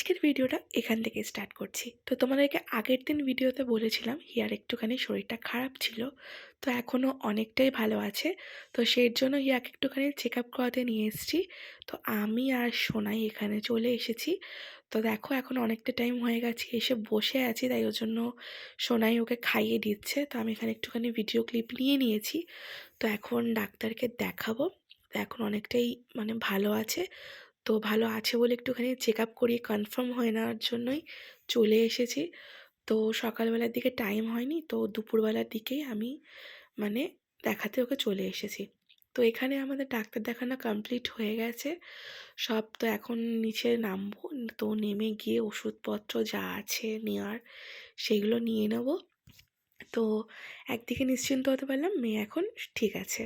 আজকের ভিডিওটা এখান থেকে স্টার্ট করছি। তো তোমাদেরকে আগের দিন ভিডিওতে বলেছিলাম, হিয়ার একটুখানি শরীরটা খারাপ ছিল, তো এখনও অনেকটাই ভালো আছে। তো সেই জন্য হিয়াকে একটুখানি চেক আপ করাতে নিয়ে এসেছি। তো আমি আর সোনাই এখানে চলে এসেছি। তো দেখো এখন অনেকটা টাইম হয়ে গেছে, এসে বসে আছি, তাই ওর জন্য সোনাই ওকে খাইয়ে দিচ্ছে। তো আমি এখানে একটুখানি ভিডিও ক্লিপ নিয়ে নিয়েছি। তো এখন ডাক্তারকে দেখাবো। এখন অনেকটাই মানে ভালো আছে। তো ভালো আছে বলে একটুখানি চেক আপ করিয়ে কনফার্ম হয়ে নেওয়ার জন্যই চলে এসেছি। তো সকালবেলার দিকে টাইম হয়নি, তো দুপুরবেলার দিকেই আমি মানে দেখাতে ওকে চলে এসেছি। তো এখানে আমাদের ডাক্তার দেখানো কমপ্লিট হয়ে গেছে। সব তো এখন নিচে নামবো, তো নেমে গিয়ে ওষুধপত্র যা আছে নেওয়ার সেগুলো নিয়ে নেব। তো একদিকে নিশ্চিন্ত হতে পারলাম, মেয়ে এখন ঠিক আছে।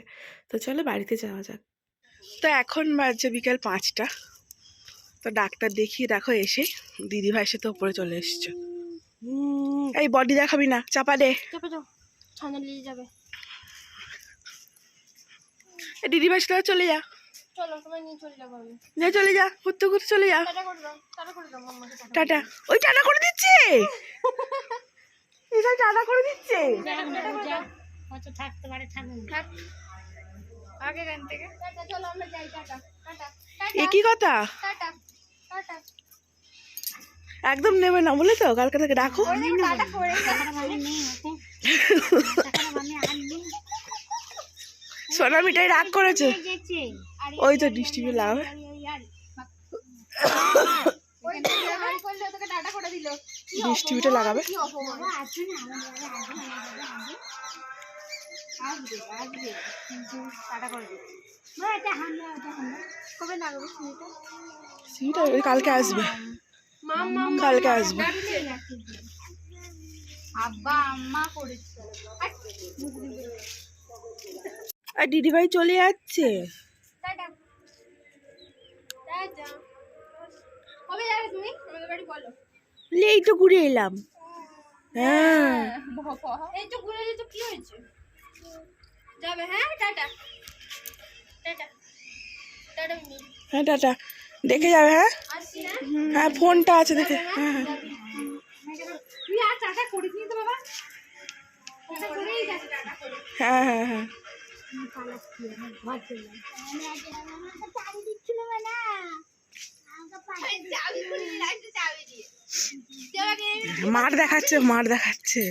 তো চলো বাড়িতে যাওয়া যাক। তো এখন বাজছে বিকাল পাঁচটা। তো ডাক্তার দেখিয়ে দেখো এসে দিদি ভাইয়ের সাথে ওপরে চলে এসছো। এই বডি দেখাবি না চাপা দে। চাপে যাও ঠান্ডা লেগে যাবে। এই দিদি সাথে চলে যা। চলো যা ঘুরতে ঘুরতে চলে যা। টাটা ওই টাটা করে দিচ্ছে? এসব টাটা করে দিচ্ছে? হয়তো থাকতে পারে থাকুন থাক। আগে গান থেকে। টাটা চলো আমরা যাই টাটা টাটা এ কি কথা? একদম নেবে না বলে তো কালকে থেকে ডাকো। সোনা মিঠাই রাগ করেছে। ওই তো করে দিল। ডিস্ট্রিবিউটর লাগাবে? আসবে আসবে। টাটা করে দিচ্ছে ওই কালকে আসবে। কালকে আসবে। আব্বা আর দিদি ভাই চলে যাচ্ছে। টাটা। টাটা। কবে যাবে তুমি? আমাদের বাড়ি বলো। বলে এই তো ঘুরে এলাম। হ্যাঁ। এই তো ঘুরে যেতে কি হয়েছে? যাবে হ্যাঁ টাটা। হ্যাঁ টাটা। দেখে যাবে হ্যাঁ? হ্যাঁ? ফোনটা আছে দেখে। হ্যাঁ হ্যাঁ। হ্যাঁ হ্যাঁ হ্যাঁ। মাঠ দেখাচ্ছে মাঠ দেখাচ্ছে।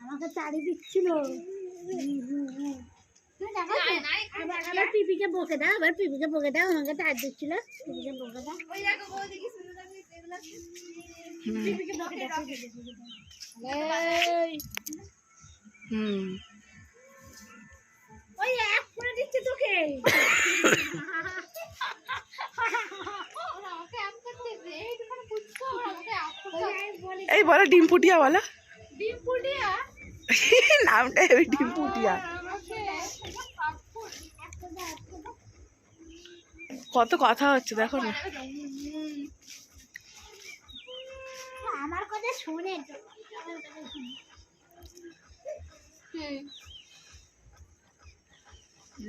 আমাকে চারি দিচ্ছিল। এবার পিপিকে বকে দাও এবার পিপিকে বকে দাও আমাকে চার দিচ্ছিল। পিপিকে বকে দাও। পিপিকে বকে দাও এই, হুম। ওই এক করে দিচ্ছে তোকে। বলো ডিম ফুটিয়া বলো। ডিম পুডিয়া নামটা ডিম ফুটিয়া আমাকে কত কথা হচ্ছে দেখো না। আমার কথা শোনে।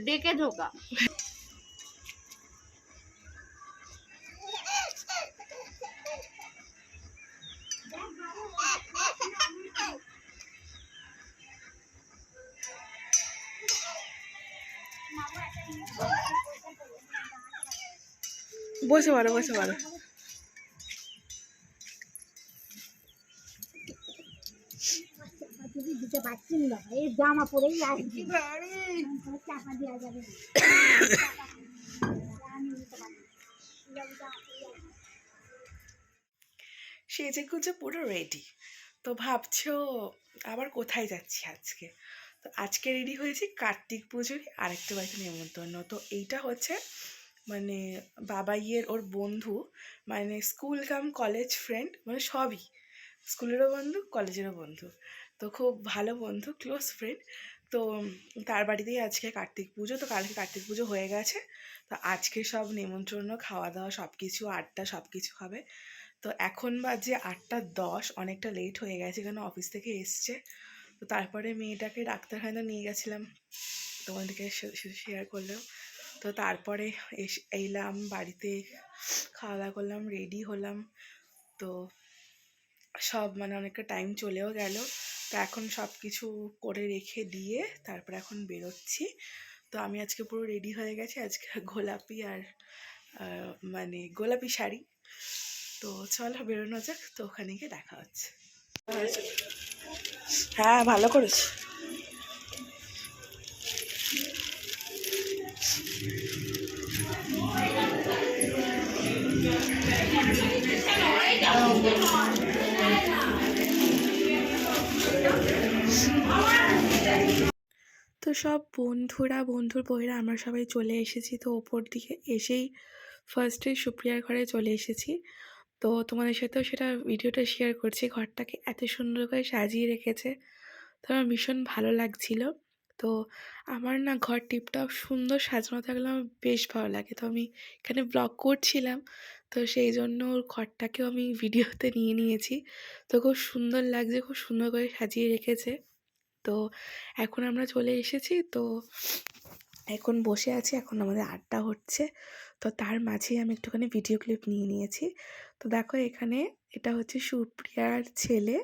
ডেকে ঢোকা। বসে পারো বসে পারো দিতে পারছি না এই জামা পরেই আসছি চাপা দেওয়া সেজে গুজে পুরো রেডি তো ভাবছ, আবার কোথায় যাচ্ছি আজকে? তো আজকে রেডি হয়েছি কার্তিক পুজোরই আরেকটা বাড়িতে নেমন্তন্ন। তো এইটা হচ্ছে মানে বাবাইয়ের ওর বন্ধু মানে স্কুল কাম কলেজ ফ্রেন্ড মানে সবই। স্কুলেরও বন্ধু কলেজেরও বন্ধু। তো খুব ভালো বন্ধু ক্লোজ ফ্রেন্ড তো তার বাড়িতেই আজকে কার্তিক পুজো, তো কালকে কার্তিক পুজো হয়ে গেছে। তো আজকে সব নেমন্ত্রণ খাওয়া দাওয়া সব কিছু আড্ডা সব কিছু হবে। তো এখন বাজে আটটা দশ, অনেকটা লেট হয়ে গেছে, কেন অফিস থেকে এসছে। তো তারপরে মেয়েটাকে ডাক্তারখানা নিয়ে গেছিলাম। তোমাদেরকে শেয়ার করলাম। তো তারপরে এস, এলাম, বাড়িতে খাওয়া দাওয়া করলাম রেডি হলাম। তো সব মানে অনেকটা টাইম চলেও গেল। তো এখন সব কিছু করে রেখে দিয়ে তারপর এখন বেরোচ্ছি। তো আমি আজকে পুরো রেডি হয়ে গেছি। আজকে গোলাপি আর মানে গোলাপি শাড়ি। তো চলো বেরোনো যাক। তো ওখানে গিয়ে দেখা হচ্ছে। হ্যাঁ ভালো করেছি। তো সব বন্ধুরা, বন্ধুর বইরা আমরা সবাই চলে এসেছি। তো ওপর দিকে এসেই ফার্স্টে সুপ্রিয়ার ঘরে চলে এসেছি। তো তোমাদের সাথেও সেটা ভিডিওটা শেয়ার করছি। ঘরটাকে এত সুন্দর করে সাজিয়ে রেখেছে। তো আমার ভীষণ ভালো লাগছিল। তো আমার না ঘর টিপটপ সুন্দর সাজানো থাকলে আমার বেশ ভালো লাগে। তো আমি এখানে ব্লগ করছিলাম, তো সেই জন্য ওর ঘরটাকেও আমি ভিডিওতে নিয়ে নিয়েছি। তো খুব সুন্দর লাগছে, খুব সুন্দর করে সাজিয়ে রেখেছে। তো এখন আমরা চলে এসেছি, তো এখন বসে আছি, এখন আমাদের আড্ডা হচ্ছে। তো তার মাঝেই আমি একটুখানি ভিডিও ক্লিপ নিয়ে নিয়েছি। তো দেখো এখানে এটা হচ্ছে সুপ্রিয়ার ছেলে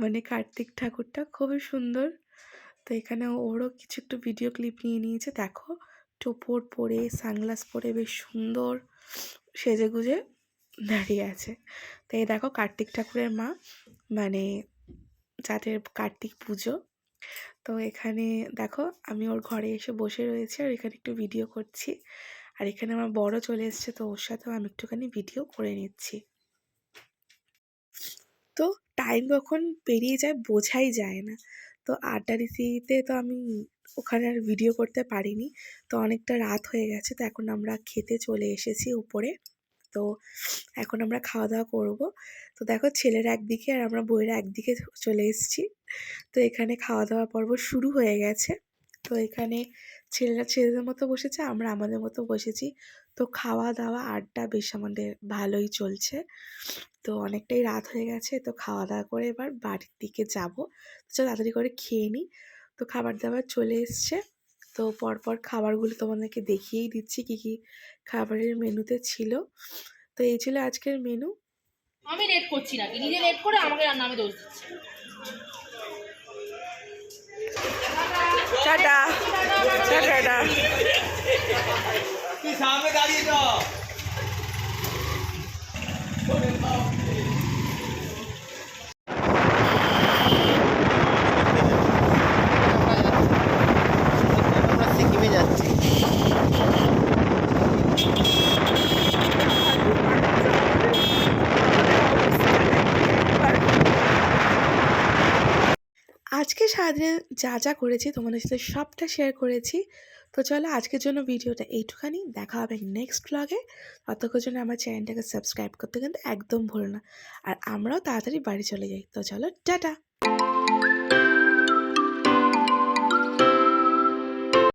মানে কার্তিক ঠাকুরটা, খুবই সুন্দর। তো এখানে ওরও কিছু একটু ভিডিও ক্লিপ নিয়ে নিয়েছে। দেখো, টোপর পরে সানগ্লাস পরে বেশ সুন্দর সেজে গুজে দাঁড়িয়ে আছে। তো এই দেখো, কার্তিক ঠাকুরের মা মানে যাদের কার্তিক পুজো। তো এখানে দেখো, আমি ওর ঘরে এসে বসে রয়েছি আর এখানে একটু ভিডিও করছি। আর এখানে আমার বড় চলে এসেছে, তো ওর সাথেও আমি একটুখানি ভিডিও করে নিচ্ছি। তো টাইম কখন পেরিয়ে যায়, বোঝাই যায় না। তো আড্ডা দিতে তো আমি ওখানে আর ভিডিও করতে পারিনি। তো অনেকটা রাত হয়ে গেছে, তো এখন আমরা খেতে চলে এসেছি উপরে। তো এখন আমরা খাওয়া দাওয়া করব। তো দেখো ছেলের একদিকে আর আমরা বইয়ের একদিকে চলে এসেছি। তো এখানে খাওয়া দাওয়া পর্ব শুরু হয়ে গেছে। তো এখানে ছেলেরা ছেলেদের মতো বসেছে, আমরা আমাদের মতো বসেছি। তো খাওয়া দাওয়া আড্ডা বেশ আমাদের ভালোই চলছে। তো অনেকটাই রাত হয়ে গেছে তো খাওয়া দাওয়া করে এবার বাড়ির দিকে যাব। তো চলো তাড়াতাড়ি করে খেয়ে নিই তো খাবার দাবার চলে এসছে। তো পরপর খাবারগুলো তোমাদেরকে দেখিয়েই দিচ্ছি কী কী খাবারের মেনুতে ছিল। তো এই ছিল আজকের মেনু। আমি লেট করছি নাকি? নিজে লেট করে আমাকে নামে দোষ দিচ্ছে। Tata tata. সামনে দাঁড়িয়ে আজকে সারাদিনে যা যা করেছি তোমাদের সাথে সবটা শেয়ার করেছি। তো চলো আজকের জন্য ভিডিওটা এইটুখানি। দেখা হবে নেক্সট ব্লগে ততক্ষণ জন্য আমার চ্যানেলটাকে সাবস্ক্রাইব করতে কিন্তু একদম ভুলো না। আর আমরাও তাড়াতাড়ি বাড়ি চলে যাই। তো চলো, টাটা!